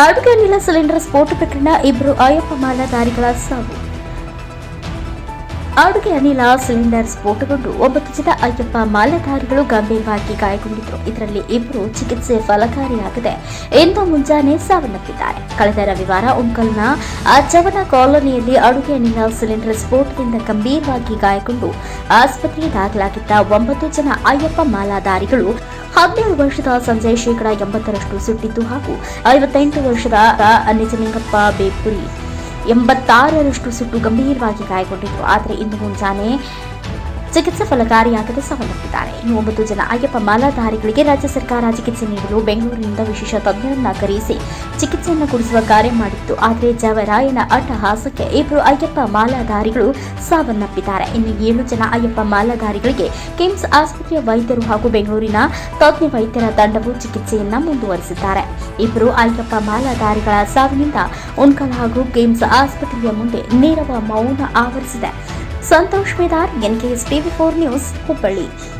ಅಡುಗೆ ಅನಿಲ ಸಿಲಿಂಡರ್ ಸ್ಫೋಟ ಪ್ರಕರಣ ಇಬ್ಬರು ಅಯ್ಯಪ್ಪ ಮಾಲಾಧಾರಿಗಳ ಸಾವು. ಅಡುಗೆ ಅನಿಲ ಸಿಲಿಂಡರ್ ಸ್ಫೋಟಗೊಂಡು ಒಂಬತ್ತು ಜನ ಅಯ್ಯಪ್ಪ ಮಾಲಾಧಾರಿಗಳು ಗಂಭೀರವಾಗಿ ಗಾಯಗೊಂಡಿದ್ದರು ಇದರಲ್ಲಿ ಇಬ್ಬರು ಚಿಕಿತ್ಸೆ ಫಲಕಾರಿಯಾಗಿದೆ ಇಂದು ಮುಂಜಾನೆ ಸಾವನ್ನಪ್ಪಿದ್ದಾರೆ. ಕಳೆದ ರವಿವಾರ ಉಂಕಲ್ನ ಅಚ್ಚವನ ಕಾಲೋನಿಯಲ್ಲಿ ಅಡುಗೆ ಅನಿಲ ಸಿಲಿಂಡರ್ ಸ್ಫೋಟದಿಂದ ಗಂಭೀರವಾಗಿ ಗಾಯಗೊಂಡು ಆಸ್ಪತ್ರೆಗೆ ದಾಖಲಾಗಿದ್ದ ಒಂಬತ್ತು ಜನ ಅಯ್ಯಪ್ಪ ಮಾಲಾಧಾರಿಗಳು ಹದಿನೇಳು ವರ್ಷದ ಸಂಜಯ್ ಶೇಕಡ ಎಂಬತ್ತರಷ್ಟು ಸುಟ್ಟಿದ್ದು ಹಾಗೂ ಐವತ್ತೆಂಟು ವರ್ಷದ ನಿಜಲಿಂಗಪ್ಪ ಬೇಪುರಿ ಎಂಬತ್ತಾರರಷ್ಟು ಸುಟ್ಟು ಗಂಭೀರವಾಗಿ ಗಾಯಗೊಂಡಿತ್ತು ಆದರೆ ಇಂದು ಮುಂಜಾನೆ ಚಿಕಿತ್ಸೆ ಫಲಕಾರಿಯಾಗದೆ ಸಾವನ್ನಪ್ಪಿದ್ದಾರೆ. ಇನ್ನು ಒಂಬತ್ತು ಜನ ಅಯ್ಯಪ್ಪ ಮಾಲಾಧಾರಿಗಳಿಗೆ ರಾಜ್ಯ ಸರ್ಕಾರ ಚಿಕಿತ್ಸೆ ನೀಡಲು ಬೆಂಗಳೂರಿನಿಂದ ವಿಶೇಷ ತಜ್ಞರನ್ನ ಕರೆಯಿಸಿ ಚಿಕಿತ್ಸೆಯನ್ನು ಕೊಡಿಸುವ ಕಾರ್ಯ ಮಾಡಿತ್ತು. ಆದರೆ ಜವರಾಯನ ಅಟ್ಟಹಾಸಕ್ಕೆ ಇಬ್ಬರು ಅಯ್ಯಪ್ಪ ಮಾಲಾಧಾರಿಗಳು ಸಾವನ್ನಪ್ಪಿದ್ದಾರೆ. ಇನ್ನು ಏಳು ಜನ ಅಯ್ಯಪ್ಪ ಮಾಲಾಧಾರಿಗಳಿಗೆ ಕಿಮ್ಸ್ ಆಸ್ಪತ್ರೆಯ ವೈದ್ಯರು ಹಾಗೂ ಬೆಂಗಳೂರಿನ ತಜ್ಞ ವೈದ್ಯರ ತಂಡವು ಚಿಕಿತ್ಸೆಯನ್ನ ಮುಂದುವರೆಸಿದ್ದಾರೆ. ಇಬ್ಬರು ಅಯ್ಯಪ್ಪ ಮಾಲಾಧಾರಿಗಳ ಸಾವಿನಿಂದ ಉನ್ಕಲ್ ಹಾಗೂ ಕಿಮ್ಸ್ ಆಸ್ಪತ್ರೆಯ ಮುಂದೆ ನೇರವ ಮೌನ ಆವರಿಸಿದೆ. Santosh Medar NKS TV four news Hubballi.